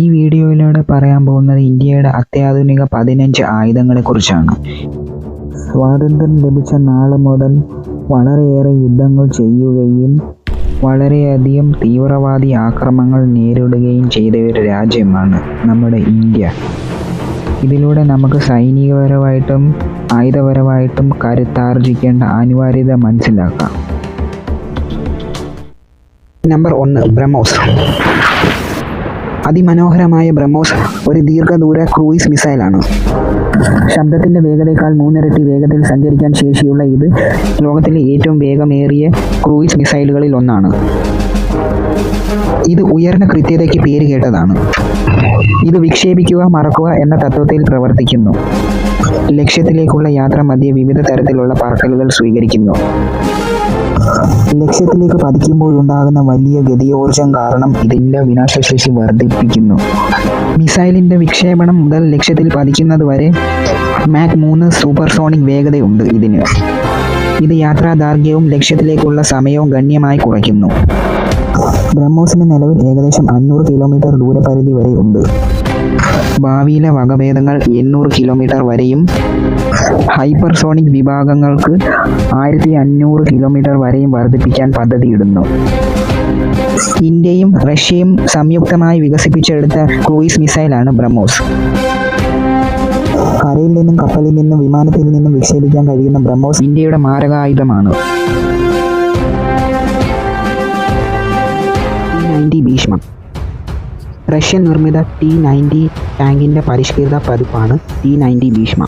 ഈ വീഡിയോയിലൂടെ പറയാൻ പോകുന്നത് ഇന്ത്യയുടെ അത്യാധുനിക പതിനഞ്ച് ആയുധങ്ങളെക്കുറിച്ചാണ്. സ്വാതന്ത്ര്യം ലഭിച്ച നാൾ മുതൽ വളരെയേറെ യുദ്ധങ്ങൾ ചെയ്യുകയും വളരെയധികം തീവ്രവാദി ആക്രമണങ്ങൾ നേരിടുകയും ചെയ്ത ഒരു രാജ്യമാണ് നമ്മുടെ ഇന്ത്യ. ഇതിലൂടെ നമുക്ക് സൈനികപരമായിട്ടും ആയുധപരമായിട്ടും കരുത്താർജിക്കേണ്ട അനിവാര്യത മനസ്സിലാക്കാം. നമ്പർ ഒന്ന് ബ്രഹ്മോസ് അതിമനോഹരമായ ബ്രഹ്മോസ് ഒരു ദീർഘദൂര ക്രൂയിസ് മിസൈലാണ്. ശബ്ദത്തിന്റെ വേഗതയേക്കാൾ മൂന്നിരട്ടി വേഗത്തിൽ സഞ്ചരിക്കാൻ ശേഷിയുള്ള ഇത് ലോകത്തിലെ ഏറ്റവും വേഗമേറിയ ക്രൂയിസ് മിസൈലുകളിൽ ഒന്നാണ്. ഇത് ഉയർന്ന കൃത്യതയ്ക്ക് പേര് കേട്ടതാണ്. ഇത് വിക്ഷേപിക്കുക മറക്കുക എന്ന തത്വത്തിൽ പ്രവർത്തിക്കുന്നു. ലക്ഷ്യത്തിലേക്കുള്ള യാത്ര മധ്യേ വിവിധ തരത്തിലുള്ള പറക്കലുകൾ സ്വീകരിക്കുന്നു. ലക്ഷ്യത്തിലേക്ക് പതിക്കുമ്പോഴുണ്ടാകുന്ന വലിയ ഗതിയോർജം കാരണം ഇതിന്റെ വിനാശശേഷി വർദ്ധിപ്പിക്കുന്നു. മിസൈലിന്റെ വിക്ഷേപണം മുതൽ ലക്ഷ്യത്തിൽ പതിക്കുന്നത് വരെ മാക് മൂന്ന് സൂപ്പർസോണിക് വേഗതയുണ്ട് ഇതിന്. ഇത് യാത്രാ ദാർഘ്യവും ലക്ഷ്യത്തിലേക്കുള്ള സമയവും ഗണ്യമായി കുറയ്ക്കുന്നു. ബ്രഹ്മോസിന് നിലവിൽ ഏകദേശം അഞ്ഞൂറ് കിലോമീറ്റർ ദൂരപരിധി വരെ ഉണ്ട് ഭാവിയിലെ വകഭേദങ്ങൾ എണ്ണൂറ് കിലോമീറ്റർ വരെയും ഹൈപ്പർസോണിക് വിഭാഗങ്ങൾക്ക് ആയിരത്തി അഞ്ഞൂറ് കിലോമീറ്റർ വരെയും വർദ്ധിപ്പിക്കാൻ പദ്ധതിയിടുന്നു. ഇന്ത്യയും റഷ്യയും സംയുക്തമായി വികസിപ്പിച്ചെടുത്ത ക്രൂയിസ് മിസൈലാണ് ബ്രഹ്മോസ്. കരയിൽ നിന്നും കപ്പലിൽ നിന്നും വിമാനത്തിൽ നിന്നും വിക്ഷേപിക്കാൻ കഴിയുന്ന ബ്രഹ്മോസ് ഇന്ത്യയുടെ മാരകായുധമാണ്. ഭീഷ്മ. റഷ്യൻ നിർമ്മിത ടി നയന്റി ടാങ്കിന്റെ പരിഷ്കൃത പതിപ്പാണ് ടി നയന്റി ഭീഷ്മ.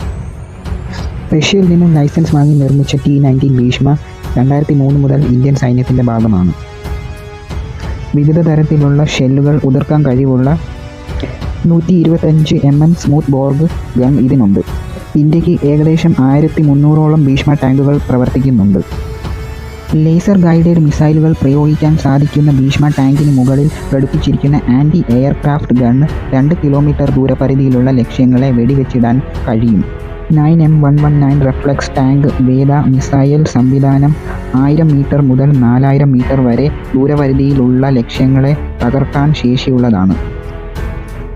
റഷ്യയിൽ നിന്നും ലൈസൻസ് വാങ്ങി നിർമ്മിച്ച ടി നയന്റീൻ ഭീഷ്മ രണ്ടായിരത്തി മൂന്ന് മുതൽ ഇന്ത്യൻ സൈന്യത്തിന്റെ ഭാഗമാണ്. വിവിധ തരത്തിലുള്ള ഷെല്ലുകൾ ഉതിർക്കാൻ കഴിവുള്ള നൂറ്റി ഇരുപത്തഞ്ച് M M smooth bore gun ഇതിനുണ്ട്. ഇന്ത്യയ്ക്ക് ഏകദേശം ആയിരത്തി മുന്നൂറോളം ഭീഷ്മ ടാങ്കുകൾ പ്രവർത്തിക്കുന്നുണ്ട്. ലേസർ ഗൈഡഡ് മിസൈലുകൾ പ്രയോഗിക്കാൻ സാധിക്കുന്ന ഭീഷ്മ ടാങ്കിന് മുകളിൽ ഘടിപ്പിച്ചിരിക്കുന്ന ആന്റി എയർക്രാഫ്റ്റ് ഗൺ രണ്ട് കിലോമീറ്റർ ദൂരപരിധിയിലുള്ള ലക്ഷ്യങ്ങളെ വെടിവെച്ചിടാൻ കഴിയും. Nine M one one nine reflex tank വേദ മിസൈൽ സംവിധാനം ആയിരം മീറ്റർ മുതൽ നാലായിരം മീറ്റർ വരെ ദൂരപരിധിയിലുള്ള ലക്ഷ്യങ്ങളെ തകർക്കാൻ ശേഷിയുള്ളതാണ്.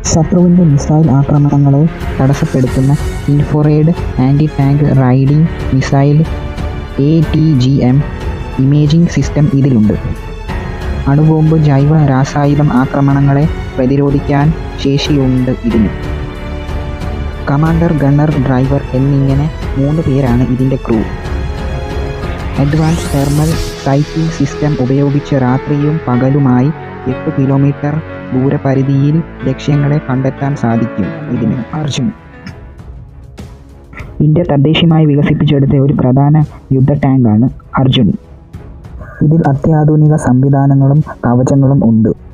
ശത്രുവിന്റെ മിസൈൽ ആക്രമണങ്ങളെ തടസ്സപ്പെടുത്തുന്ന infrared anti tank riding missile A T G M imaging system ഇതിലുണ്ട്. അണുബോംബ് ജൈവ രാസായുധം ആക്രമണങ്ങളെ പ്രതിരോധിക്കാൻ ശേഷിയുണ്ട് ഇതിന്. കമാൻഡർ ഗണ്ണർ ഡ്രൈവർ എന്നിങ്ങനെ മൂന്ന് പേരാണ് ഇതിന്റെ crew. Advance thermal sighting system ഉപയോഗിച്ച് രാത്രിയും പകലുമായി എട്ട് കിലോമീറ്റർ ദൂരപരിധിയിൽ ലക്ഷ്യങ്ങളെ കണ്ടെത്താൻ സാധിക്കും ഇതിന്. അർജുൻ. ഇന്ത്യ തദ്ദേശീയമായി വികസിപ്പിച്ചെടുത്ത ഒരു പ്രധാന യുദ്ധ ടാങ്കാണ് അർജുൻ. ഇതിൽ അത്യാധുനിക സംവിധാനങ്ങളും കവചങ്ങളും ഉണ്ട്.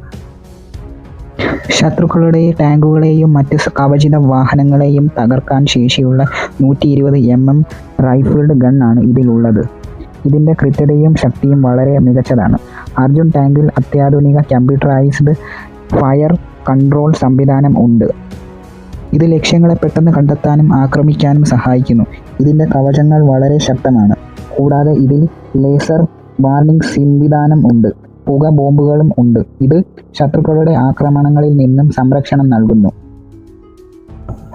ശത്രുക്കളുടെ ടാങ്കുകളെയും മറ്റ് കവചിത വാഹനങ്ങളെയും തകർക്കാൻ ശേഷിയുള്ള നൂറ്റി ഇരുപത് എം എം റൈഫിൾഡ് ഗൺ ആണ് ഇതിലുള്ളത്. ഇതിന്റെ കൃത്യതയും ശക്തിയും വളരെ മികച്ചതാണ്. അർജുൻ ടാങ്കിൽ അത്യാധുനിക കമ്പ്യൂട്ടറൈസ്ഡ് ഫയർ കൺട്രോൾ സംവിധാനം ഉണ്ട്. ഇത് ലക്ഷ്യങ്ങളെ പെട്ടെന്ന് കണ്ടെത്താനും ആക്രമിക്കാനും സഹായിക്കുന്നു. ഇതിന്റെ കവചങ്ങൾ വളരെ ശക്തമാണ്. കൂടാതെ ഇതിൽ ലേസർ വാർണിംഗ് സംവിധാനം ഉണ്ട്. പുക ബോംബുകളും ഉണ്ട്. ഇത് ശത്രുക്കളുടെ ആക്രമണങ്ങളിൽ നിന്നും സംരക്ഷണം നൽകുന്നു.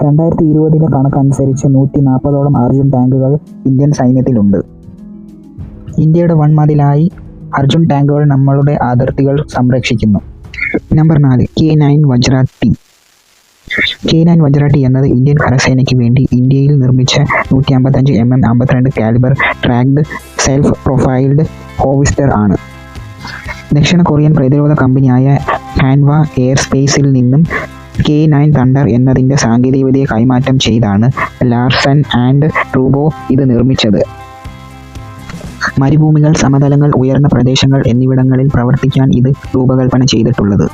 രണ്ടായിരത്തി ഇരുപതിലെ കണക്കനുസരിച്ച് നൂറ്റി നാൽപ്പതോളം അർജുൻ ടാങ്കുകൾ ഇന്ത്യൻ സൈന്യത്തിലുണ്ട്. ഇന്ത്യയുടെ വൺമതിലായി അർജുൻ ടാങ്കുകൾ നമ്മളുടെ അതിർത്തികൾ സംരക്ഷിക്കുന്നു. നമ്പർ നാല് K nine Vajra T K nine Vajra T എന്നത് ഇന്ത്യൻ കരസേനയ്ക്ക് വേണ്ടി ഇന്ത്യയിൽ നിർമ്മിച്ച നൂറ്റി അമ്പത്തഞ്ച് എം എം അമ്പത്തിരണ്ട് കാലിബർ ട്രാക്ഡ് സെൽഫ് പ്രൊഫൈൽഡ് ഹോവിസ്റ്റർ ആണ്. ദക്ഷിണ കൊറിയൻ പ്രതിരോധ കമ്പനിയായ ഹാൻവ എയർ സ്പേസിൽ നിന്നും കെ നയൻ തണ്ടർ എന്നതിന്റെ സാങ്കേതികവിദ്യ കൈമാറ്റം ചെയ്താണ് ലാർസൺ ആൻഡ് ട്രൂബോ ഇത് നിർമ്മിച്ചത്. മരുഭൂമികൾ സമതലങ്ങൾ ഉയർന്ന പ്രദേശങ്ങൾ എന്നിവിടങ്ങളിൽ പ്രവർത്തിക്കാൻ ഇത് രൂപകൽപ്പന ചെയ്തിട്ടുള്ളത്.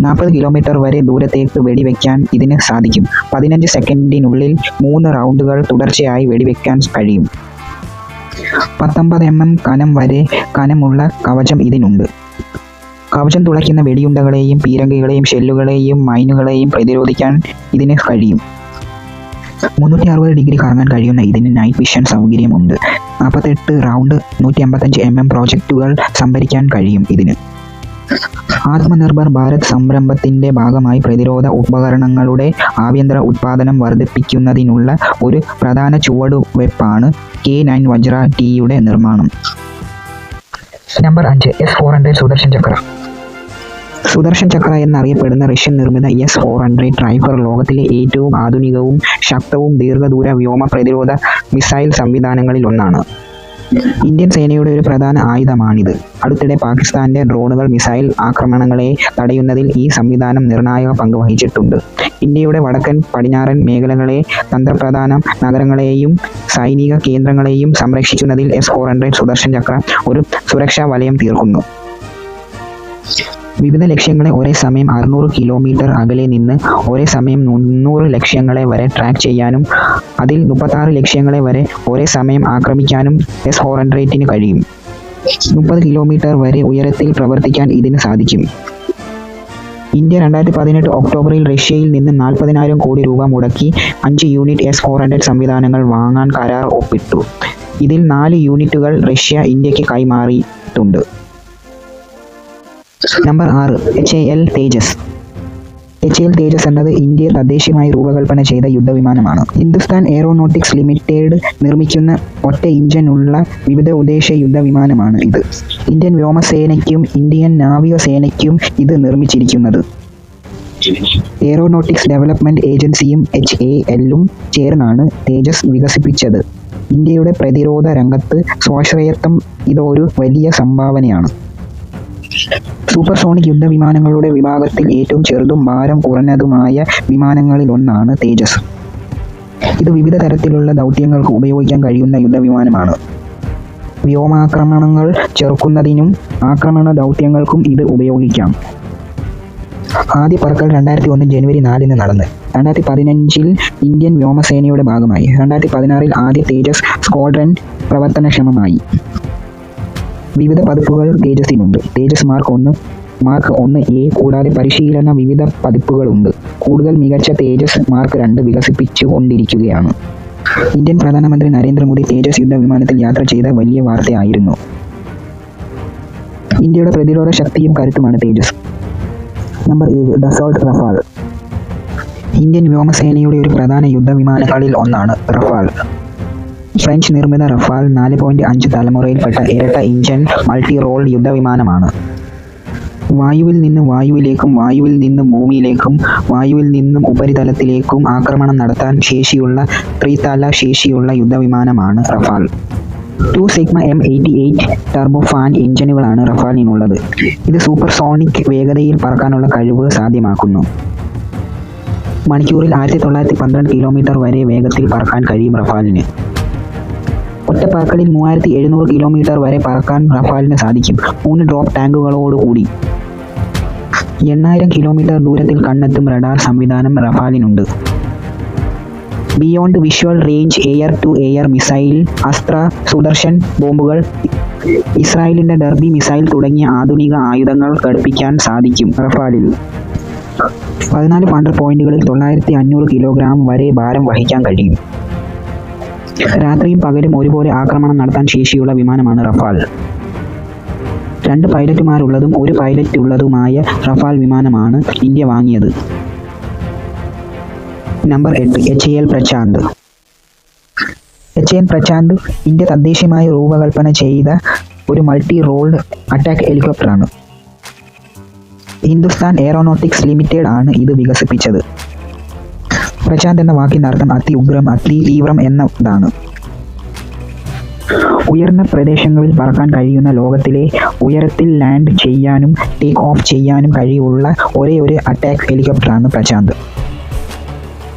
നാൽപ്പത് കിലോമീറ്റർ വരെ ദൂരത്തേക്ക് വെടിവെക്കാൻ ഇതിന് സാധിക്കും. പതിനഞ്ച് സെക്കൻഡിനുള്ളിൽ മൂന്ന് റൗണ്ടുകൾ തുടർച്ചയായി വെടിവെക്കാൻ കഴിയും. പത്തൊമ്പത് എം എം കനം വരെ കനമുള്ള കവചം ഇതിനുണ്ട്. കവചം തുളയ്ക്കുന്ന വെടിയുണ്ടകളെയും പീരങ്കികളെയും ഷെല്ലുകളെയും മൈനുകളെയും പ്രതിരോധിക്കാൻ ഇതിന് കഴിയും. മുന്നൂറ്റി അറുപത് ഡിഗ്രി കറങ്ങാൻ കഴിയുന്ന ഇതിന് നൈറ്റ് വിഷൻ സൗകര്യമുണ്ട്. നാൽപ്പത്തെട്ട് റൗണ്ട് നൂറ്റി അമ്പത്തഞ്ച് എം എം പ്രോജക്റ്റുകൾ സംഭരിക്കാൻ കഴിയും ഇതിന്. ആത്മനിർഭർ ഭാരത് സംരംഭത്തിന്റെ ഭാഗമായി പ്രതിരോധ ഉപകരണങ്ങളുടെ ആഭ്യന്തര ഉത്പാദനം വർദ്ധിപ്പിക്കുന്നതിനുള്ള ഒരു പ്രധാന ചുവടുവെപ്പാണ് കെ നയൻ വജ്ര ടിയുടെ നിർമ്മാണം. നമ്പർ അഞ്ച് S four hundred Sudarshan Chakra. Sudarshan Chakra എന്നറിയപ്പെടുന്ന റഷ്യൻ നിർമ്മിത എസ് ഫോർ ഹൺഡ്രഡ് റൈഫർ ലോകത്തിലെ ഏറ്റവും ആധുനികവും ശക്തവും ദീർഘദൂര വ്യോമ പ്രതിരോധ മിസൈൽ സംവിധാനങ്ങളിൽ ഒന്നാണ്. ഇന്ത്യൻ സേനയുടെ ഒരു പ്രധാന ആയുധമാണിത്. അടുത്തിടെ പാകിസ്ഥാന്റെ ഡ്രോണുകൾ മിസൈൽ ആക്രമണങ്ങളെ തടയുന്നതിൽ ഈ സംവിധാനം നിർണായക പങ്ക് വഹിച്ചിട്ടുണ്ട്. ഇന്ത്യയുടെ വടക്കൻ പടിഞ്ഞാറൻ മേഖലകളെ തന്ത്രപ്രധാന നഗരങ്ങളെയും സൈനിക കേന്ദ്രങ്ങളെയും സംരക്ഷിക്കുന്നതിൽ S four hundred Sudarshan Chakra ഒരു സുരക്ഷാ വലയം തീർക്കുന്നു. വിവിധ ലക്ഷ്യങ്ങളെ ഒരേ സമയം അറുന്നൂറ് കിലോമീറ്റർ അകലെ നിന്ന് ഒരേ സമയം മുന്നൂറ് ലക്ഷ്യങ്ങളെ വരെ ട്രാക്ക് ചെയ്യാനും അതിൽ മുപ്പത്താറ് ലക്ഷ്യങ്ങളെ വരെ ഒരേ സമയം ആക്രമിക്കാനും എസ് ഹൺഡ്രഡിന് കഴിയും. മുപ്പത് കിലോമീറ്റർ വരെ ഉയരത്തിൽ പ്രവർത്തിക്കാൻ ഇതിന് സാധിക്കും. ഇന്ത്യ രണ്ടായിരത്തി പതിനെട്ട് ഒക്ടോബറിൽ റഷ്യയിൽ നിന്ന് നാൽപ്പതിനായിരം കോടി രൂപ മുടക്കി അഞ്ച് യൂണിറ്റ് എസ് ഫോർ ഹൺഡ്രഡ് സംവിധാനങ്ങൾ വാങ്ങാൻ കരാർ ഒപ്പിട്ടു. ഇതിൽ നാല് യൂണിറ്റുകൾ റഷ്യ ഇന്ത്യയ്ക്ക് കൈമാറിയിട്ടുണ്ട്. നമ്പർ ആറ് H A L Tejas. H L Tejas എന്നത് ഇന്ത്യ തദ്ദേശീയമായി രൂപകൽപ്പന ചെയ്ത യുദ്ധവിമാനമാണ്. ഹിന്ദുസ്ഥാൻ എയറോനോട്ടിക്സ് ലിമിറ്റഡ് നിർമ്മിക്കുന്ന ഒറ്റ ഇഞ്ചനുള്ള വിവിധ ഉദ്ദേശ യുദ്ധവിമാനമാണ് ഇത്. ഇന്ത്യൻ വ്യോമസേനയ്ക്കും ഇന്ത്യൻ നാവികസേനയ്ക്കും ഇത് നിർമ്മിച്ചിരിക്കുന്നത്. എയറോനോട്ടിക്സ് ഡെവലപ്മെന്റ് ഏജൻസിയും എച്ച് എ എല്ലും ചേർന്നാണ് തേജസ് വികസിപ്പിച്ചത്. ഇന്ത്യയുടെ പ്രതിരോധ രംഗത്ത് സ്വാശ്രയത്വം ഇതൊരു വലിയ സംഭാവനയാണ്. സൂപ്പർസോണിക് യുദ്ധവിമാനങ്ങളുടെ വിഭാഗത്തിൽ ഏറ്റവും ചെറുതും ഭാരം കുറഞ്ഞതുമായ വിമാനങ്ങളിലൊന്നാണ് തേജസ്. ഇത് വിവിധ തരത്തിലുള്ള ദൗത്യങ്ങൾക്ക് ഉപയോഗിക്കാൻ കഴിയുന്ന യുദ്ധവിമാനമാണ്. വ്യോമാക്രമണങ്ങൾ ചെറുക്കുന്നതിനും ആക്രമണ ദൗത്യങ്ങൾക്കും ഇത് ഉപയോഗിക്കാം. ആദ്യ പറക്കൽ രണ്ടായിരത്തി ഒന്ന് ജനുവരി നാലിന് നടന്ന്. രണ്ടായിരത്തി പതിനഞ്ചിൽ ഇന്ത്യൻ വ്യോമസേനയുടെ ഭാഗമായി. രണ്ടായിരത്തി പതിനാറിൽ ആദ്യ തേജസ് സ്ക്വാഡ്രൻ പ്രവർത്തനക്ഷമമായി. വിവിധ പതിപ്പുകൾ തേജസിനുണ്ട് തേജസ് മാർക്ക് ഒന്ന് മാർക്ക് ഒന്ന് എ കൂടാതെ പരിശീലന വിവിധ പതിപ്പുകളുണ്ട്. കൂടുതൽ മികച്ച തേജസ് മാർക്ക് രണ്ട് വികസിപ്പിച്ചു കൊണ്ടിരിക്കുകയാണ് ഇന്ത്യൻ പ്രധാനമന്ത്രി നരേന്ദ്രമോദി തേജസ് യുദ്ധ വിമാനത്തിൽ യാത്ര ചെയ്ത വലിയ വാർത്തയായിരുന്നു. ഇന്ത്യയുടെ പ്രതിരോധ ശക്തിയും കരുത്തുമാണ് തേജസ്. നമ്പർ ഏഴ് ഡസോൾട്ട് റഫാൽ. ഇന്ത്യൻ വ്യോമസേനയുടെ ഒരു പ്രധാന യുദ്ധവിമാനങ്ങളിൽ ഒന്നാണ് റഫാൽ. ഫ്രഞ്ച് നിർമ്മിത റഫാൽ നാല് പോയിന്റ് അഞ്ച് തലമുറയിൽപ്പെട്ട ഇരട്ട ഇഞ്ചൻ മൾട്ടി റോൾ യുദ്ധവിമാനമാണ്. വായുവിൽ നിന്ന് വായുവിലേക്കും വായുവിൽ നിന്ന് ഭൂമിയിലേക്കും വായുവിൽ നിന്നും ഉപരിതലത്തിലേക്കും ആക്രമണം നടത്താൻ ശേഷിയുള്ള ത്രിതല ശേഷിയുള്ള യുദ്ധവിമാനമാണ് Rafale. Two Snecma M eighty eight turbo fan എഞ്ചിനുകളാണ് റഫാലിനുള്ളത്. ഇത് സൂപ്പർസോണിക് വേഗതയിൽ പറക്കാനുള്ള കഴിവ് സാധ്യമാക്കുന്നു. മണിക്കൂറിൽ ആയിരത്തി തൊള്ളായിരത്തി പന്ത്രണ്ട് കിലോമീറ്റർ വരെ വേഗത്തിൽ പറക്കാൻ കഴിയും റഫാലിന്. ഒറ്റപ്പറക്കലിൽ മൂവായിരത്തി എഴുന്നൂറ് കിലോമീറ്റർ വരെ പറക്കാൻ റഫാലിന് സാധിക്കും. മൂന്ന് ഡ്രോപ്പ് ടാങ്കുകളോടുകൂടി എണ്ണായിരം കിലോമീറ്റർ ദൂരത്തിൽ കണ്ണെത്തും റഡാർ സംവിധാനം റഫാലിനുണ്ട്. Beyond visual range air to air missile Astra Sudarshan ബോംബുകൾ ഇസ്രായേലിന്റെ ഡർബി മിസൈൽ തുടങ്ങിയ ആധുനിക ആയുധങ്ങൾ ഘടിപ്പിക്കാൻ സാധിക്കും റഫാലിൽ. പതിനാല് പണ്ടർ പോയിന്റുകളിൽ തൊള്ളായിരത്തി അഞ്ഞൂറ് കിലോഗ്രാം വരെ ഭാരം വഹിക്കാൻ കഴിയും. രാത്രിയും പകലും ഒരുപോലെ ആക്രമണം നടത്താൻ ശേഷിയുള്ള വിമാനമാണ് റഫാൽ. രണ്ട് പൈലറ്റുമാരുള്ളതും ഒരു പൈലറ്റ് ഉള്ളതുമായ റഫാൽ വിമാനമാണ് ഇന്ത്യ വാങ്ങിയത്. നമ്പർ എട്ട് H L Prashant. H N Prashant India തദ്ദേശീയമായി രൂപകൽപ്പന ചെയ്ത ഒരു മൾട്ടി റോൾഡ് അറ്റാക്ക് ഹെലികോപ്റ്ററാണ് ഹിന്ദുസ്ഥാൻ എയറോനോട്ടിക്സ് ലിമിറ്റഡ് ആണ് ഇത് വികസിപ്പിച്ചത്. പ്രശാന്ത് എന്ന വാക്കിന്റെ അർത്ഥം അതി ഉഗ്രം അതി തീവ്രം എന്നതാണ് ഉയർന്ന പ്രദേശങ്ങളിൽ പറക്കാൻ കഴിയുന്ന ലോകത്തിലെ ഉയരത്തിൽ ലാൻഡ് ചെയ്യാനും ടേക്ക് ഓഫ് ചെയ്യാനും കഴിവുള്ള ഒരേ ഒരു അറ്റാക്ക് ഹെലികോപ്റ്ററാണ് പ്രശാന്ത്.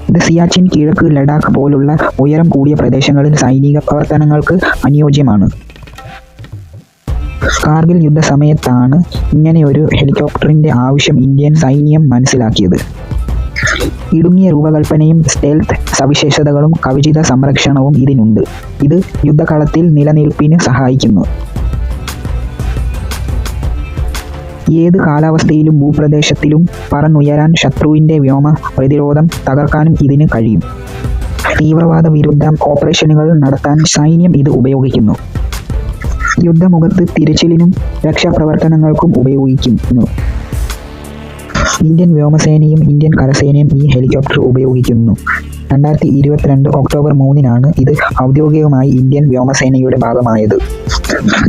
ഇത് സിയാച്ചിൻ കിഴക്ക് ലഡാക്ക് പോലുള്ള ഉയരം കൂടിയ പ്രദേശങ്ങളിൽ സൈനിക പ്രവർത്തനങ്ങൾക്ക് അനുയോജ്യമാണ്. കാർഗിൽ യുദ്ധസമയത്താണ് ഇങ്ങനെ ഒരു ഹെലികോപ്റ്ററിന്റെ ആവശ്യം ഇന്ത്യൻ സൈന്യം മനസ്സിലാക്കിയത്. ഇടുങ്ങിയ രൂപകൽപ്പനയും സ്റ്റെൽത്ത് സവിശേഷതകളും കവിചിത സംരക്ഷണവും ഇതിനുണ്ട്. ഇത് യുദ്ധകളത്തിൽ നിലനിൽപ്പിന് സഹായിക്കുന്നു. ഏത് കാലാവസ്ഥയിലും ഭൂപ്രദേശത്തിലും പറന്നുയരാൻ ശത്രുവിന്റെ വ്യോമ പ്രതിരോധം തകർക്കാനും ഇതിന് കഴിയും. തീവ്രവാദ വിരുദ്ധ ഓപ്പറേഷനുകൾ നടത്താൻ സൈന്യം ഇത് ഉപയോഗിക്കുന്നു. യുദ്ധമുഖത്ത് തിരച്ചിലിനും രക്ഷാപ്രവർത്തനങ്ങൾക്കും ഉപയോഗിക്കുന്നു. ഇന്ത്യൻ വ്യോമസേനയും ഇന്ത്യൻ കരസേനയും ഈ ഹെലികോപ്റ്റർ ഉപയോഗിക്കുന്നു. രണ്ടായിരത്തി ഇരുപത്തിരണ്ട് ഒക്ടോബർ മൂന്നിനാണ് ഇത് ഔദ്യോഗികമായി ഇന്ത്യൻ വ്യോമസേനയുടെ ഭാഗമായത്.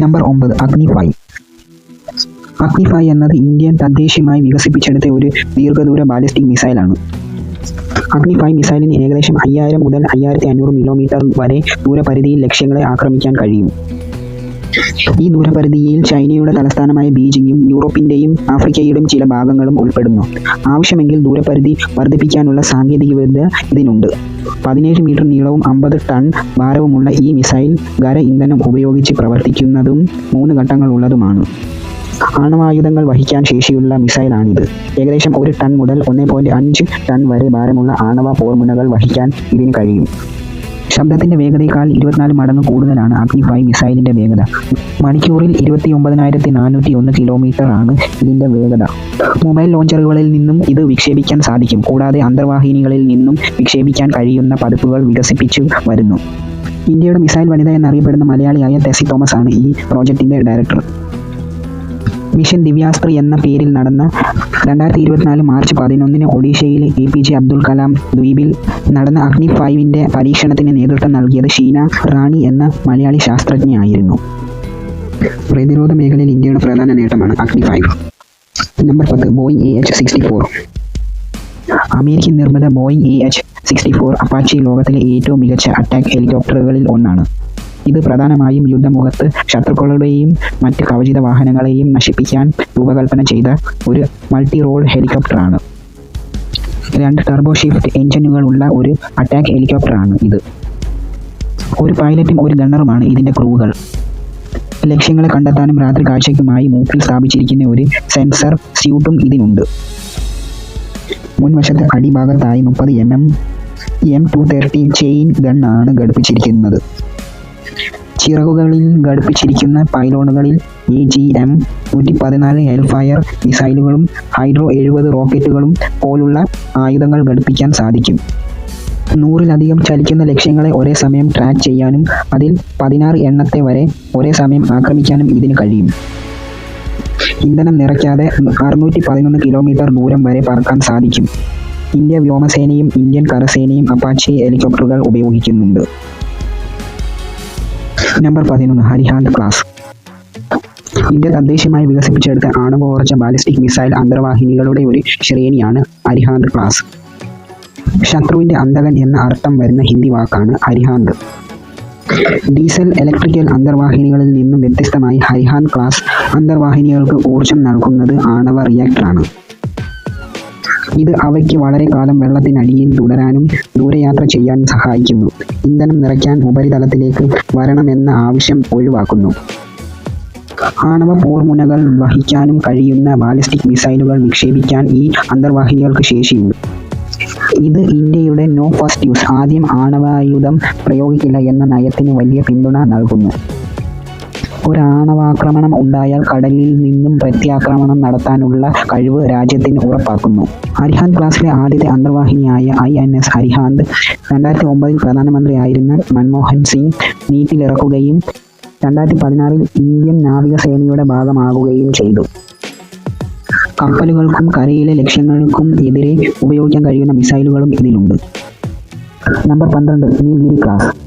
നമ്പർ ഒമ്പത് അഗ്നിഫൈ. അഗ്നിഫൈ അഗ്നി എന്നത് ഇന്ത്യൻ തദ്ദേശീയമായി വികസിപ്പിച്ചെടുത്ത ഒരു ദീർഘദൂര ബാലിസ്റ്റിക് മിസൈലാണ്. അഗ്നിഫൈ മിസൈലിന് ഏകദേശം അയ്യായിരം മുതൽ അയ്യായിരത്തി അഞ്ഞൂറ് കിലോമീറ്റർ വരെ ദൂരപരിധിയിൽ ലക്ഷ്യങ്ങളെ ആക്രമിക്കാൻ കഴിയും. ഈ ദൂരപരിധിയിൽ ചൈനയുടെ തലസ്ഥാനമായ ബീജിംഗും യൂറോപ്പിന്റെയും ആഫ്രിക്കയുടെയും ചില ഭാഗങ്ങളും ഉൾപ്പെടുന്നു. ആവശ്യമെങ്കിൽ ദൂരപരിധി വർദ്ധിപ്പിക്കാനുള്ള സാങ്കേതികവിദ്യ ഇതിനുണ്ട്. പതിനേഴ് മീറ്റർ നീളവും അമ്പത് ടൺ ഭാരവുമുള്ള ഈ മിസൈൽ ഖര ഇന്ധനം ഉപയോഗിച്ച് പ്രവർത്തിക്കുന്നതും മൂന്ന് ഘട്ടങ്ങളുള്ളതുമാണ് ആണവായുധങ്ങൾ വഹിക്കാൻ ശേഷിയുള്ള മിസൈലാണിത്. ഏകദേശം ഒരു ടൺ മുതൽ ഒന്നേ പോയിന്റ് അഞ്ച് ടൺ വരെ ഭാരമുള്ള ആണവ പോർമുനകൾ വഹിക്കാൻ ഇതിന് കഴിയും. ശബ്ദത്തിന്റെ വേഗതയേക്കാൾ ഇരുപത്തിനാല് മടങ്ങ് കൂടുതലാണ് അഗ്നി ഫൈവ് മിസൈലിന്റെ വേഗത. മണിക്കൂറിൽ ഇരുപത്തി ഒമ്പതിനായിരത്തി നാനൂറ്റി ഒന്ന് കിലോമീറ്റർ ആണ് ഇതിന്റെ വേഗത. മൊബൈൽ ലോഞ്ചറുകളിൽ നിന്നും ഇത് വിക്ഷേപിക്കാൻ സാധിക്കും. കൂടാതെ അന്തർവാഹിനികളിൽ നിന്നും വിക്ഷേപിക്കാൻ കഴിയുന്ന പതിപ്പുകൾ വികസിപ്പിച്ചു വരുന്നു. ഇന്ത്യയുടെ മിസൈൽ വനിത എന്നറിയപ്പെടുന്ന മലയാളിയായ ടെസി തോമസ് ആണ് ഈ പ്രോജക്റ്റിന്റെ ഡയറക്ടർ. മിഷൻ ദിവ്യാസ്ത്രി എന്ന പേരിൽ നടന്ന രണ്ടായിരത്തി ഇരുപത്തിനാല് മാർച്ച് പതിനൊന്നിന് ഒഡീഷയിലെ A P J Abdul Kalam ദ്വീപിൽ നടന്ന അഗ്നി ഫൈവിന്റെ പരീക്ഷണത്തിന് നേതൃത്വം നൽകിയത് ഷീന റാണി എന്ന മലയാളി ശാസ്ത്രജ്ഞയായിരുന്നു. പ്രതിരോധ മേഖലയിൽ ഇന്ത്യയുടെ പ്രധാന നേട്ടമാണ് അഗ്നി ഫൈവ്. നമ്പർ പത്ത് Boeing A H sixty four American നിർമ്മിത Boeing A H sixty four Apache ലോകത്തിലെ ഏറ്റവും മികച്ച അറ്റാക്ക് ഹെലികോപ്റ്ററുകളിൽ ഒന്നാണ്. ഇത് പ്രധാനമായും യുദ്ധമുഖത്ത് ശത്രുക്കളുടെയും മറ്റ് കവചിത വാഹനങ്ങളെയും നശിപ്പിക്കാൻ രൂപകൽപ്പന ചെയ്ത ഒരു മൾട്ടി റോൾ ഹെലികോപ്റ്ററാണ് രണ്ട് ടർബോ ഷിഫ്റ്റ് എഞ്ചിനുകളുള്ള ഒരു അറ്റാക്ക് ഹെലികോപ്റ്ററാണ് ഇത്. ഒരു പൈലറ്റും ഒരു ഗണ്ണറുമാണ് ഇതിന്റെ ക്രൂകൾ ലക്ഷ്യങ്ങളെ കണ്ടെത്താനും രാത്രി കാഴ്ചയ്ക്കുമായി മൂക്കിൽ സ്ഥാപിച്ചിരിക്കുന്ന ഒരു സെൻസർ സ്യൂട്ടും ഇതിനുണ്ട്. മുൻവശത്തെ അടിഭാഗത്തായി മുപ്പത് M M M two thirty chain ഗണ്ണാണ് ഘടിപ്പിച്ചിരിക്കുന്നത്. ചിറകുകളിൽ ഘടിപ്പിച്ചിരിക്കുന്ന പൈലോണുകളിൽ എ ജി എം നൂറ്റി പതിനാല് ഹെൽഫയർ മിസൈലുകളും ഹൈഡ്രോ എഴുപത് റോക്കറ്റുകളും പോലുള്ള ആയുധങ്ങൾ ഘടിപ്പിക്കാൻ സാധിക്കും. നൂറിലധികം ചലിക്കുന്ന ലക്ഷ്യങ്ങളെ ഒരേ സമയം ട്രാക്ക് ചെയ്യാനും അതിൽ പതിനാറ് എണ്ണത്തെ വരെ ഒരേ സമയം ആക്രമിക്കാനും ഇതിന് കഴിയും. ഇന്ധനം നിറയ്ക്കാതെ അറുന്നൂറ്റി പതിനൊന്ന് കിലോമീറ്റർ ദൂരം വരെ പറക്കാൻ സാധിക്കും. ഇന്ത്യ വ്യോമസേനയും ഇന്ത്യൻ കരസേനയും അപ്പാച്ചി ഹെലികോപ്റ്ററുകൾ ഉപയോഗിക്കുന്നുണ്ട്. നമ്പർ പതിനൊന്ന് ഹരിഹാന്ത് ക്ലാസ്. ഇന്ത്യ തദ്ദേശീയമായി വികസിപ്പിച്ചെടുത്ത ആണവോർജ ബാലിസ്റ്റിക് മിസൈൽ അന്തർവാഹിനികളുടെ ഒരു ശ്രേണിയാണ് അരിഹാന്ത് ക്ലാസ്. ശത്രുവിന്റെ അന്തകൻ എന്ന അർത്ഥം വരുന്ന ഹിന്ദി വാക്കാണ് ഹരിഹാന്ത്. ഡീസൽ ഇലക്ട്രിക്കൽ അന്തർവാഹിനികളിൽ നിന്നും വ്യത്യസ്തമായി ഹരിഹാന്ത് ക്ലാസ് അന്തർവാഹിനികൾക്ക് ഊർജം നൽകുന്നത് ആണവ റിയാക്ടറാണ്. ഇത് അവയ്ക്ക് വളരെ കാലം വെള്ളത്തിനടിയിൽ തുടരാനും ദൂരയാത്ര ചെയ്യാൻ സഹായിക്കുന്നു. ഇന്ധനം നിറയ്ക്കാൻ ഉപരിതലത്തിലേക്ക് വരണമെന്ന ആവശ്യം ഒഴിവാക്കുന്നു. ആണവ പോർമുനകൾ വഹിക്കാനും കഴിയുന്ന ബാലിസ്റ്റിക് മിസൈലുകൾ വിക്ഷേപിക്കാൻ ഈ അന്തർവാഹിനികൾക്ക് ശേഷിയുണ്ട്. ഇത് ഇന്ത്യയുടെ നോ ഫസ്റ്റ് യൂസ്. ആദ്യം ആണവായുധം പ്രയോഗിക്കില്ല എന്ന നയത്തിന് വലിയ പിന്തുണ നൽകുന്നു. ഒരു ആണവാക്രമണം ഉണ്ടായാൽ കടലിൽ നിന്നും പ്രത്യാക്രമണം നടത്താനുള്ള കഴിവ് രാജ്യത്തിന് ഉറപ്പാക്കുന്നു. അരിഹാന്ത് ക്ലാസിലെ ആദ്യത്തെ അന്തർവാഹിനിയായ ഐ എൻ എസ് അരിഹാന്ത് രണ്ടായിരത്തി ഒമ്പതിൽ പ്രധാനമന്ത്രിയായിരുന്ന മൻമോഹൻ സിംഗ് നീറ്റിലിറക്കുകയും രണ്ടായിരത്തി പതിനാറിൽ ഇന്ത്യൻ നാവികസേനയുടെ ഭാഗമാകുകയും ചെയ്തു. കപ്പലുകൾക്കും കരയിലെ ലക്ഷ്യങ്ങൾക്കും എതിരെ ഉപയോഗിക്കാൻ കഴിയുന്ന മിസൈലുകളും ഇതിലുണ്ട്. നമ്പർ പന്ത്രണ്ട് നീൽഗിരി ക്ലാസ്.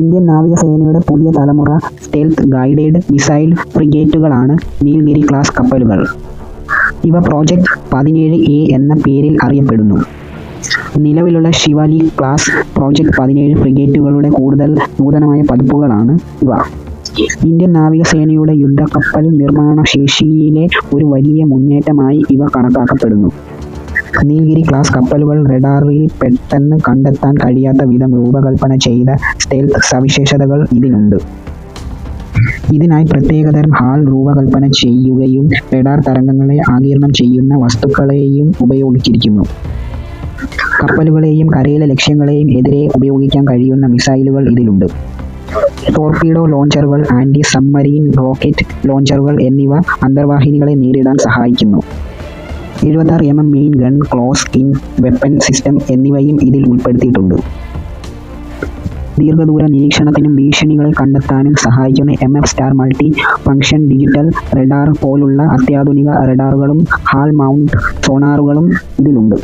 ഇന്ത്യൻ നാവികസേനയുടെ പുതിയ തലമുറ സ്റ്റെൽത്ത് ഗൈഡഡ് മിസൈൽ ഫ്രിഗേറ്റുകളാണ് നീൽഗിരി ക്ലാസ് കപ്പലുകൾ. ഇവ പ്രോജക്റ്റ് പതിനേഴ് എ എന്ന പേരിൽ അറിയപ്പെടുന്നു. നിലവിലുള്ള ശിവാലി ക്ലാസ് പ്രോജക്റ്റ് പതിനേഴ് ഫ്രിഗേറ്റുകളുടെ കൂടുതൽ നൂതനമായ പതിപ്പുകളാണ് ഇവ. ഇന്ത്യൻ നാവികസേനയുടെ യുദ്ധക്കപ്പൽ നിർമ്മാണ ശേഷിയിലെ ഒരു വലിയ മുന്നേറ്റമായി ഇവ കണക്കാക്കപ്പെടുന്നു. നീൽഗിരി ക്ലാസ് കപ്പലുകൾ റഡാറിൽ പെട്ടെന്ന് കണ്ടെത്താൻ കഴിയാത്ത വിധം രൂപകൽപ്പന ചെയ്ത സ്റ്റെൽത്ത് സവിശേഷതകൾ ഇതിനുണ്ട്. ഇതിനായി പ്രത്യേകതരം ഹാൾ രൂപകൽപ്പന ചെയ്യുകയും റഡാർ തരംഗങ്ങളെ ആഗിരണം ചെയ്യുന്ന വസ്തുക്കളെയും ഉപയോഗിച്ചിരിക്കുന്നു. കപ്പലുകളെയും കരയിലെ ലക്ഷ്യങ്ങളെയും എതിരെ ഉപയോഗിക്കാൻ കഴിയുന്ന മിസൈലുകൾ ഇതിലുണ്ട്. ടോർപീഡോ ലോഞ്ചറുകൾ ആന്റി സബ്മറീൻ റോക്കറ്റ് ലോഞ്ചറുകൾ എന്നിവ അന്തർവാഹിനികളെ നേരിടാൻ സഹായിക്കുന്നു. എഴുപത്താറ് M M main gun, close, skin weapon system എന്നിവയും ഇതിൽ ഉൾപ്പെടുത്തിയിട്ടുണ്ട്. ദീർഘദൂര നിരീക്ഷണത്തിനും ഭീഷണികളെ കണ്ടെത്താനും സഹായിക്കുന്ന M F star multi function digital radar പോലുള്ള അത്യാധുനിക റഡാറുകളും ഹാൾ മൗണ്ട് സോണാറുകളും ഇതിലുണ്ട്.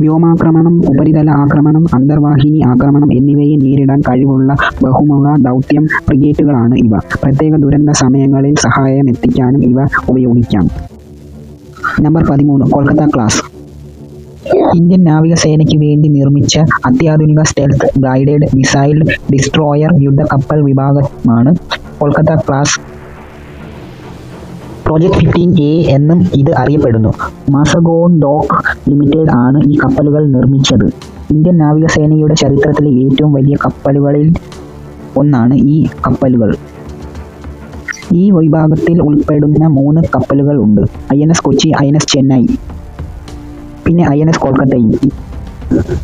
വ്യോമാക്രമണം ഉപരിതല ആക്രമണം അന്തർവാഹിനി ആക്രമണം എന്നിവയെ നേരിടാൻ കഴിവുള്ള ബഹുമുഖ ദൗത്യം ഫ്രിഗേറ്റുകളാണ് ഇവ. പ്രത്യേക ദുരന്ത സമയങ്ങളിൽ സഹായം എത്തിക്കാനും ഇവ ഉപയോഗിക്കാം. നമ്പർ പതിമൂന്ന് കൊൽക്കത്ത ക്ലാസ് ഇന്ത്യൻ നാവികസേനയ്ക്ക് വേണ്ടി നിർമ്മിച്ച അത്യാധുനിക സ്റ്റെൽത്ത് ഗൈഡഡ് മിസൈൽ ഡിസ്ട്രോയർ യുദ്ധക്കപ്പൽ വിഭാഗമാണ് Kolkata class project fifteen A എന്നും ഇത് അറിയപ്പെടുന്നു. മാസഗോൺ ഡോക്ക് ലിമിറ്റഡ് ആണ് ഈ കപ്പലുകൾ നിർമ്മിച്ചത്. ഇന്ത്യൻ നാവികസേനയുടെ ചരിത്രത്തിലെ ഏറ്റവും വലിയ കപ്പലുകളിൽ ഒന്നാണ് ഈ കപ്പലുകൾ. ഈ വിഭാഗത്തിൽ ഉൾപ്പെടുന്ന മൂന്ന് കപ്പലുകൾ ഉണ്ട്. I N S Kochi I N S Chennai. പിന്നെ ഐ എൻ എസ് കൊൽക്കത്തയും.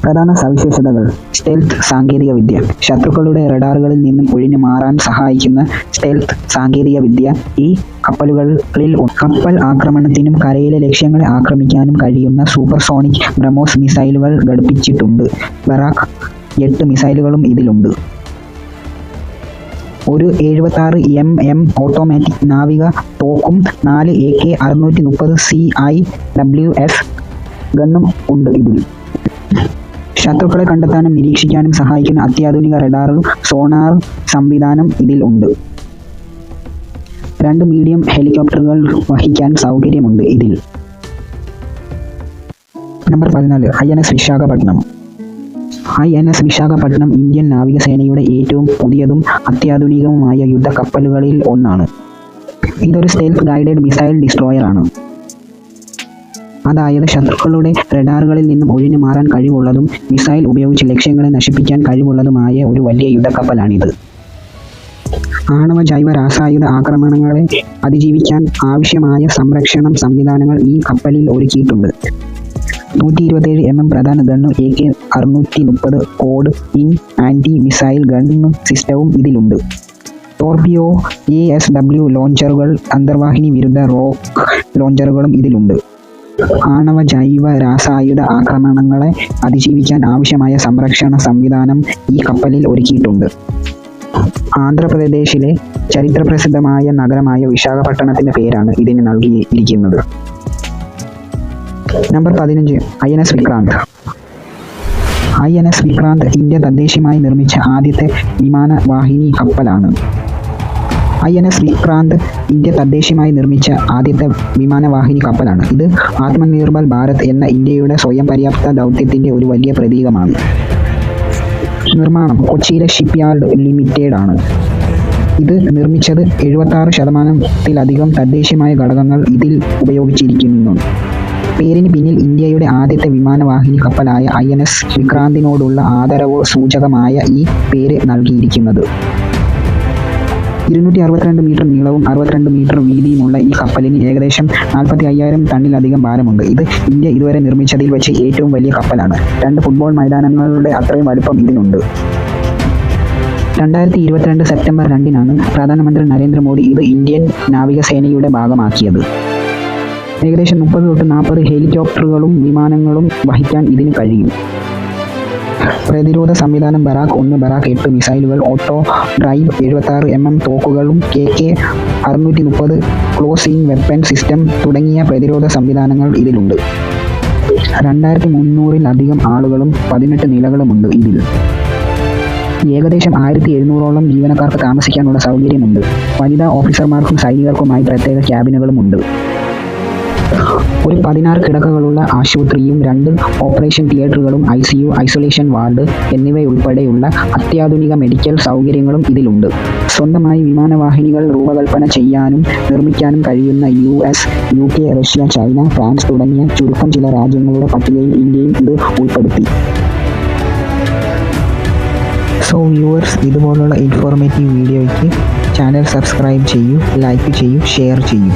പ്രധാന സവിശേഷതകൾ. സ്റ്റെൽത്ത് സാങ്കേതിക വിദ്യ ശത്രുക്കളുടെ റഡാറുകളിൽ നിന്നും ഒഴിഞ്ഞു മാറാൻ സഹായിക്കുന്ന സ്റ്റെൽത്ത് സാങ്കേതിക വിദ്യ ഈ കപ്പലുകളിൽ. കപ്പൽ ആക്രമണത്തിനും കരയിലെ ലക്ഷ്യങ്ങളെ ആക്രമിക്കാനും കഴിയുന്ന സൂപ്പർസോണിക് ബ്രഹ്മോസ് മിസൈലുകൾ ഘടിപ്പിച്ചിട്ടുണ്ട്. ബറാക്ക് എട്ട് മിസൈലുകളും ഇതിലുണ്ട്. ഒരു എഴുപത്തി ആറ് എം എം ഓട്ടോമാറ്റിക് നാവിക തോക്കും നാല് എ കെ അറുന്നൂറ്റി മുപ്പത് സി ഐ ഡബ്ല്യു എസ് ഗണ്ണും ഉണ്ട് ഇതിൽ. ശത്രുക്കളെ കണ്ടെത്താനും നിരീക്ഷിക്കാനും സഹായിക്കുന്ന അത്യാധുനിക റഡാറും സോണാർ സംവിധാനം ഇതിൽ ഉണ്ട്. രണ്ട് മീഡിയം ഹെലികോപ്റ്ററുകൾ വഹിക്കാൻ സൗകര്യമുണ്ട് ഇതിൽ. നമ്പർ പതിനാല് I N S Visakhapatnam. I N S Visakhapatnam Indian നാവികസേനയുടെ ഏറ്റവും പുതിയതും അത്യാധുനികവുമായ യുദ്ധക്കപ്പലുകളിൽ ഒന്നാണ്. ഇതൊരു സെൽഫ് ഗൈഡഡ് മിസൈൽ ഡിസ്ട്രോയർ ആണ്. അതായത് ശത്രുക്കളുടെ റഡാറുകളിൽ നിന്നും ഒഴിഞ്ഞു മാറാൻ കഴിവുള്ളതും മിസൈൽ ഉപയോഗിച്ച് ലക്ഷ്യങ്ങളെ നശിപ്പിക്കാൻ കഴിവുള്ളതുമായ ഒരു വലിയ യുദ്ധക്കപ്പലാണിത്. ആണവ ജൈവ രാസായുധ ആക്രമണങ്ങളെ അതിജീവിക്കാൻ ആവശ്യമായ സംരക്ഷണം സംവിധാനങ്ങൾ ഈ കപ്പലിൽ ഒരുക്കിയിട്ടുണ്ട്. നൂറ്റി ഇരുപത്തേഴ് എം എം പ്രധാന ഗണ്ണും എ കെ അറുന്നൂറ്റി മുപ്പത് കോഡ് ഇൻ ആന്റി മിസൈൽ ഗണ്ണും സിസ്റ്റവും ഇതിലുണ്ട്. ടോർബിയോ എ എസ് ഡബ്ല്യു ലോഞ്ചറുകൾ അന്തർവാഹിനി വിരുദ്ധ റോക്ക് ലോഞ്ചറുകളും ഇതിലുണ്ട്. ആണവ ജൈവ രാസായുധ ആക്രമണങ്ങളെ അതിജീവിക്കാൻ ആവശ്യമായ സംരക്ഷണ സംവിധാനം ഈ കപ്പലിൽ ഒരുക്കിയിട്ടുണ്ട്. ആന്ധ്രാപ്രദേശിലെ ചരിത്രപ്രസിദ്ധമായ നഗരമായ വിശാഖപട്ടണത്തിന്റെ പേരാണ് ഇതിന് നൽകിയിരിക്കുന്നത്. നമ്പർ പതിനഞ്ച് I N S Vikrant. I N S Vikrant India തദ്ദേശീയമായി നിർമ്മിച്ച ആദ്യത്തെ വിമാനവാഹിനി കപ്പലാണ്. I N S Vikrant India തദ്ദേശീയമായി നിർമ്മിച്ച ആദ്യത്തെ വിമാനവാഹിനി കപ്പലാണ്. ഇത് ആത്മനിർഭർ ഭാരത് എന്ന ഇന്ത്യയുടെ സ്വയം പര്യാപ്ത ദൗത്യത്തിന്റെ ഒരു വലിയ പ്രതീകമാണ്. നിർമ്മാണം കൊച്ചിയിലെ ഷിപ്പ്യാർഡ് ലിമിറ്റഡ് ആണ് ഇത് നിർമ്മിച്ചത് എഴുപത്തി ആറ് ശതമാനത്തിലധികം തദ്ദേശീയമായ ഘടകങ്ങൾ ഇതിൽ ഉപയോഗിച്ചിരിക്കുന്നു. പേരിന് പിന്നിൽ ഇന്ത്യയുടെ ആദ്യത്തെ വിമാനവാഹിനി കപ്പലായ ഐ എൻ എസ് വിക്രാന്തിനോടുള്ള ആദരവോ സൂചകമായ ഈ പേര് നൽകിയിരിക്കുന്നത്. ഇരുന്നൂറ്റി അറുപത്തിരണ്ട് മീറ്റർ നീളവും അറുപത്തിരണ്ട് മീറ്റർ വീതിയുമുള്ള ഈ കപ്പലിന് ഏകദേശം നാൽപ്പത്തി അയ്യായിരം ടണ്ണിലധികം ഭാരമുണ്ട്. ഇത് ഇന്ത്യ ഇതുവരെ നിർമ്മിച്ചതിൽ വെച്ച് ഏറ്റവും വലിയ കപ്പലാണ്. രണ്ട് ഫുട്ബോൾ മൈതാനങ്ങളുടെ അത്രയും വലുപ്പം ഇതിനുണ്ട്. രണ്ടായിരത്തി ഇരുപത്തിരണ്ട് സെപ്റ്റംബർ രണ്ടിനാണ് പ്രധാനമന്ത്രി നരേന്ദ്രമോദി ഇത് ഇന്ത്യൻ നാവികസേനയുടെ ഭാഗമാക്കിയത്. ഏകദേശം മുപ്പത് തൊട്ട് നാൽപ്പത് ഹെലികോപ്റ്ററുകളും വിമാനങ്ങളും വഹിക്കാൻ ഇതിന് കഴിയും. പ്രതിരോധ സംവിധാനം ബറാക്ക് ഒന്ന് ബറാക്ക് എട്ട് മിസൈലുകൾ ഓട്ടോ ഡ്രൈവ് എഴുപത്തി ആറ് എം എം തോക്കുകളും കെ കെ അറുന്നൂറ്റി മുപ്പത് ക്ലോസിംഗ് വെപ്പൺ സിസ്റ്റം തുടങ്ങിയ പ്രതിരോധ സംവിധാനങ്ങൾ ഇതിലുണ്ട്. രണ്ടായിരത്തി മുന്നൂറിലധികം ആളുകളും പതിനെട്ട് നിലകളുമുണ്ട് ഇതിൽ. ഏകദേശം ആയിരത്തി എഴുന്നൂറോളം ജീവനക്കാർക്ക് താമസിക്കാനുള്ള സൗകര്യമുണ്ട്. വനിതാ ഓഫീസർമാർക്കും സൈനികർക്കുമായി പ്രത്യേക ക്യാബിനുകളുമുണ്ട്. ഒരു പതിനാറ് കിടക്കകളുള്ള ആശുപത്രിയും രണ്ട് operation തിയേറ്ററുകളും I C U isolation ward എന്നിവയുൾപ്പെടെയുള്ള അത്യാധുനിക മെഡിക്കൽ സൗകര്യങ്ങളും ഇതിലുണ്ട്. സ്വന്തമായി വിമാനവാഹിനികൾ രൂപകൽപ്പന ചെയ്യാനും നിർമ്മിക്കാനും കഴിയുന്ന U S U K Russia China France തുടങ്ങിയ ചുരുക്കം ചില രാജ്യങ്ങളുടെ പട്ടികയിൽ ഇന്ത്യയും ഇത് ഉൾപ്പെടുത്തി. സോ വ്യൂവേഴ്സ് ഇതുപോലുള്ള ഇൻഫോർമേറ്റീവ് വീഡിയോയ്ക്ക് ചാനൽ സബ്സ്ക്രൈബ് ചെയ്യൂ ലൈക്ക് ചെയ്യൂ ഷെയർ ചെയ്യൂ.